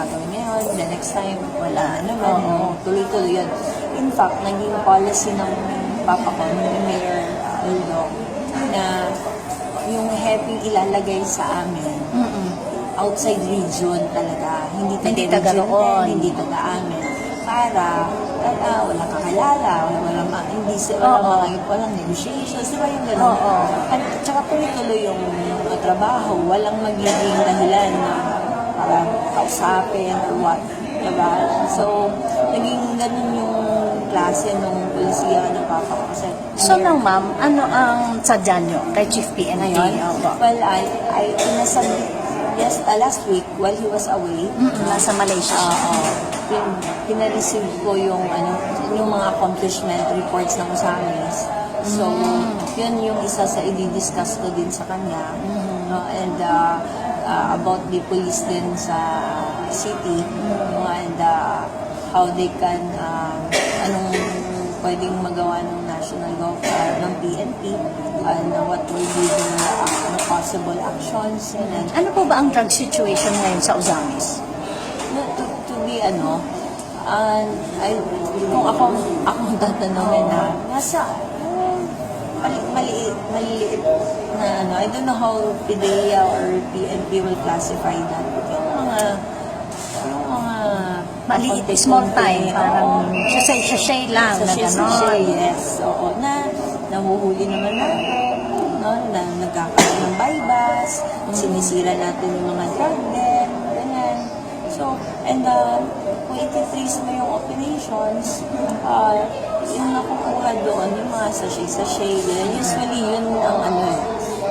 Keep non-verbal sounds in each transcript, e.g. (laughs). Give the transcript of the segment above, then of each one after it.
gagawin ngayon, the next time, wala na naman. Oo, tuloy-tuloy yun. In fact, naging policy ng papa ko, ni Mayor uh, Aldo, na yung happy ilalagay sa amin, outside region talaga. Hindi taga Hindi taga region roon. din, hindi taga amin. Para uh, wala kakilala, wala, wala, ma- hindi sila, Oo. wala, walang negotiations, di ba yung gano'n? Oo. At tsaka tuloy-tuloy yung uh, trabaho, walang magiging dahilan na para kausapin or what. Diba? So, naging ganun yung klase ng polisiya ng papa ko. Kasi So now, ma'am, ano ang sadya nyo kay Chief PNP? ngayon, Opo. well, I, I, inasabi, yes, uh, last week, while he was away, Mm, nasa Malaysia siya. Oo. Pin, pinareceive ko yung ano yung mga accomplishment reports ng Usamis. So, yun yung isa sa i-discuss ko din sa kanya. No, and uh, uh, about the police din sa city. No, and uh, how they can, uh, anong pwedeng magawa ng national gov uh, ng PNP and uh, what will be the uh, possible actions and then Ano po ba ang drug situation ngayon sa Uzamis? No, to, to be ano, uh, ay, kung ako, ako ang tatanungin na, nasa, um, mali, maliit, maliit na ano, I don't know how PIDEA or PNP will classify that. Yung mga, yung mga, Maliit, small time, parang oo. sasay-sasay lang na Sachet, gano'n. sachet, yes. Oo, na nahuhuli naman natin, no, na nagkakaroon ng bypass, sinisira natin yung mga drug den, ganyan. So, and uh, kung ititrace mo yung operations, uh, yung nakukuha doon, yung mga sachet-sachet, ganyan. usually yun ang ano eh.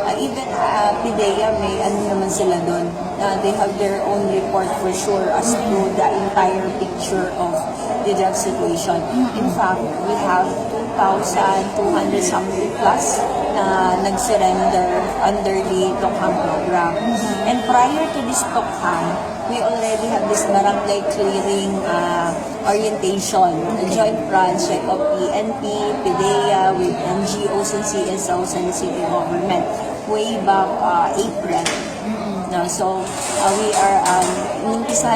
Uh, even uh, PIDEA may ano naman sila doon. Uh, they have their own report for sure as to the entire picture of the drug situation. In fact, we have 2,200 something plus na nag-surrender under the Tokham program. And prior to this Tokham, we already have this barangay clearing uh, orientation, a joint project of PNP, PIDEA with NGOs and CSOs and city government way back uh, April. No, so uh, we are um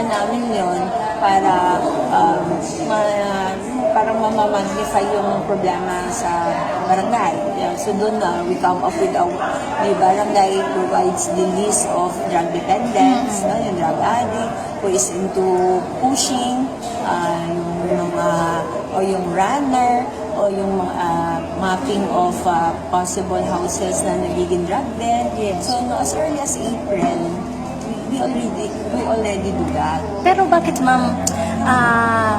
namin 'yon para um, ma, parang mamamagnify yung problema sa barangay. Yeah, so doon na we come up with our the barangay provides the list of drug dependents, no, yung drug addict who is into pushing, uh, yung mga o yung runner o yung uh, mapping of uh, possible houses na nagiging drug den. Yes. So no, as early as April, we, we already we already do that. Pero bakit ma'am, ah,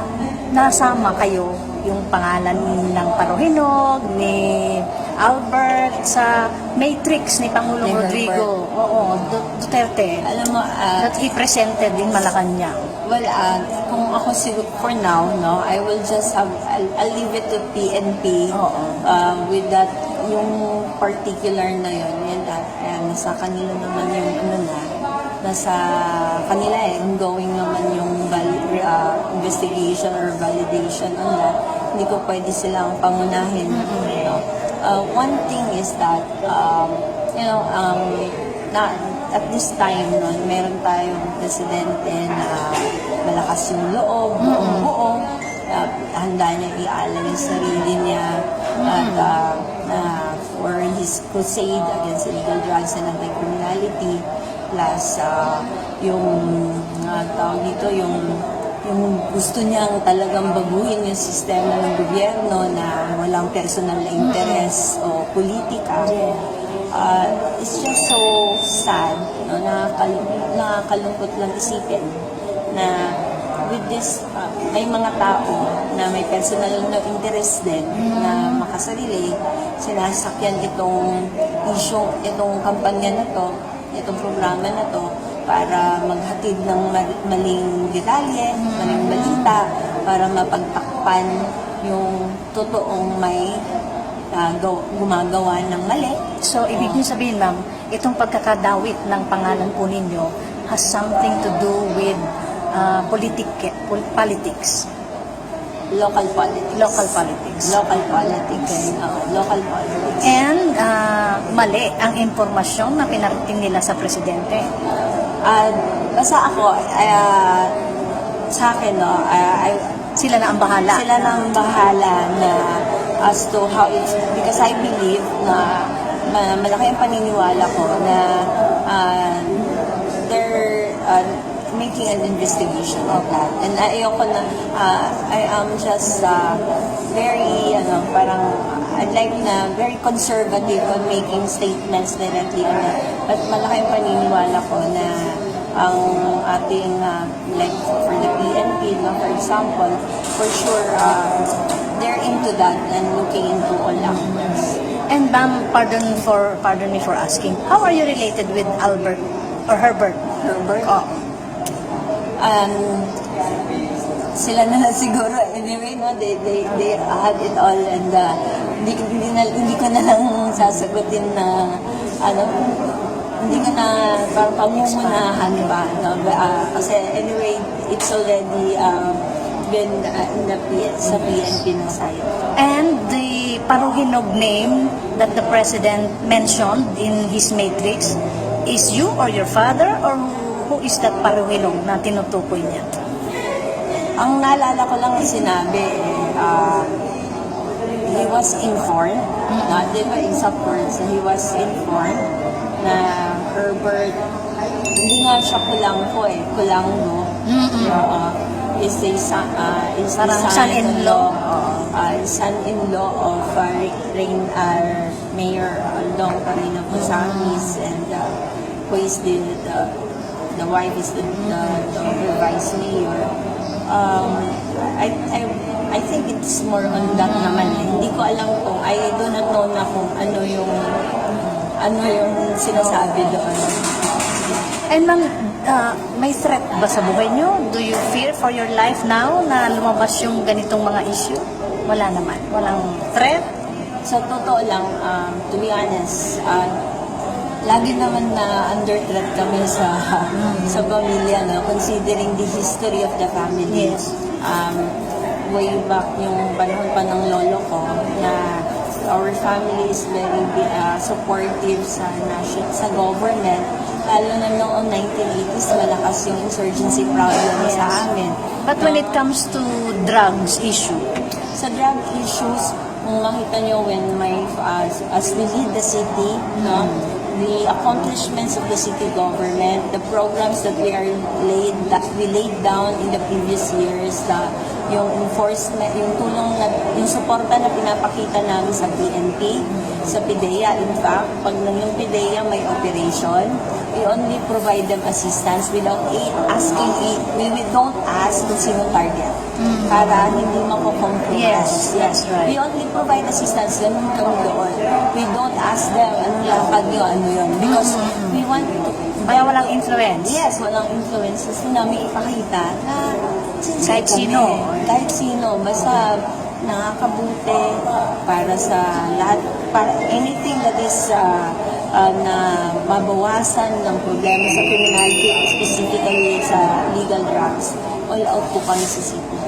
nasama kayo yung pangalan ng Parohinog, ni Albert, sa Matrix ni Pangulong Ni Rodrigo, oo, Du- Duterte, Alam mo, uh, that he presented in Malacanang. well, uh, kung ako siguro for now, no, I will just have, I'll, I'll leave it to PNP Oo. uh, with that, yung particular na yun, yun at uh, nasa kanila naman yung ano na, nasa kanila eh, ongoing naman yung uh, investigation or validation on that. Hindi ko pwede silang pangunahin. You know? Uh, one thing is that, um, you know, um, na, at this time, no, meron tayong presidente na malakas yung loob, buong buo, uh, handa niya ialam yung sarili niya at uh, na for his crusade against illegal drugs and anti-criminality plus uh, yung uh, tawag dito yung yung gusto niyang talagang baguhin yung sistema ng gobyerno na walang personal na interes o politika. Uh, it's just so sad, no? Nakakal- nakakalungkot lang isipin na with this, uh, may mga tao na may personal na interest din na makasarili, sinasakyan itong issue, itong kampanya na to, itong programa na to, para maghatid ng mal- maling detalye, maling balita, para mapagtakpan yung totoong may uh, gaw- gumagawa ng mali. So, ibig niyo sabihin, ma'am, itong pagkakadawit ng pangalan po ninyo has something to do with uh, politic, pol- politics, Local politics. local politics. Local politics. Oo, local politics. And uh, mali ang impormasyon na pinarating nila sa presidente. Uh, basta ako, ah, sa akin, no, ah, I, Sila na ang bahala. sila nang bahala na as to how it's, because I believe na ma- malaki ang paniniwala ko na uh, they're uh, making an investigation of that. And ayoko na, uh, I am just uh, very, ano, parang, I'd like na very conservative on making statements directly on that. But malaki ang paniniwala ko na ang ating, uh, like for the PNP, no, for example, for sure, uh, they're into that and looking into all aspects. And ma'am, pardon for pardon me for asking. How are you related with Albert or Herbert? Herbert? Oh. um, sila na (laughs) siguro anyway no they they they had it all and uh, hindi hindi, na, hindi ko na lang sasagutin na ano hindi ko na parang pamumunahan ba no uh, kasi anyway it's already um, been uh, in the P- sa PNP na side. And the Paruhinog name that the president mentioned in his matrix is you or your father or who is that Paruhinog na tinutukoy niya? Ang naalala ko lang na sinabi, eh, ah, he was informed, no, di ba exact words, he was informed na Herbert, hindi nga siya kulangko eh, kulango. Mm-mm. Oo. is a son, ah, is the Parang son-in-law. uh, son-in-law of uh, Rain, uh, Mayor Aldong Carino Posamis and uh, who is the, the the wife is the, the, the vice mayor. Um, I, I, I think it's more on that naman eh. Hindi ko alam kung, I do not know na kung ano yung, ano yung sinasabi doon. And ma'am, uh, may threat ba sa buhay niyo? Do you fear for your life now na lumabas yung ganitong mga issue? Wala naman. Walang threat? Sa totoo lang, um, to be honest, uh, lagi naman na under threat kami sa sa pamilya, no? considering the history of the family. Yes. Um, way back yung panahon pa ng lolo ko na our family is very uh, supportive sa nation, sa government. Lalo na noong 1980s, malakas yung insurgency problem Yes. sa amin. But when it comes to drugs issue, Sa drug issues, kung makita nyo when my, as, as we lead the city, no, the accomplishments of the city government, the programs that we are laid, that we laid down in the previous years, the, yung enforcement, yung tulong na, yung suporta na pinapakita namin sa PNP, sa PIDEA, in fact, pag yung PIDEA may operation, we only provide them assistance without a- asking, a- we, we don't ask kung sino target para hindi mako-compromise. Yes, that's right. We only provide assistance, ganun kami doon. We don't ask them, anong lakad nyo, ano yun. Because we want to, kaya walang influence. yes, walang influence. Gusto namin ipakita na Kahit kami. sino. Kahit sino. Basta nakakabuti para sa lahat, para anything that is uh, uh, na mabawasan ng problema sa criminality, specifically sa legal drugs, all out po kami sa city.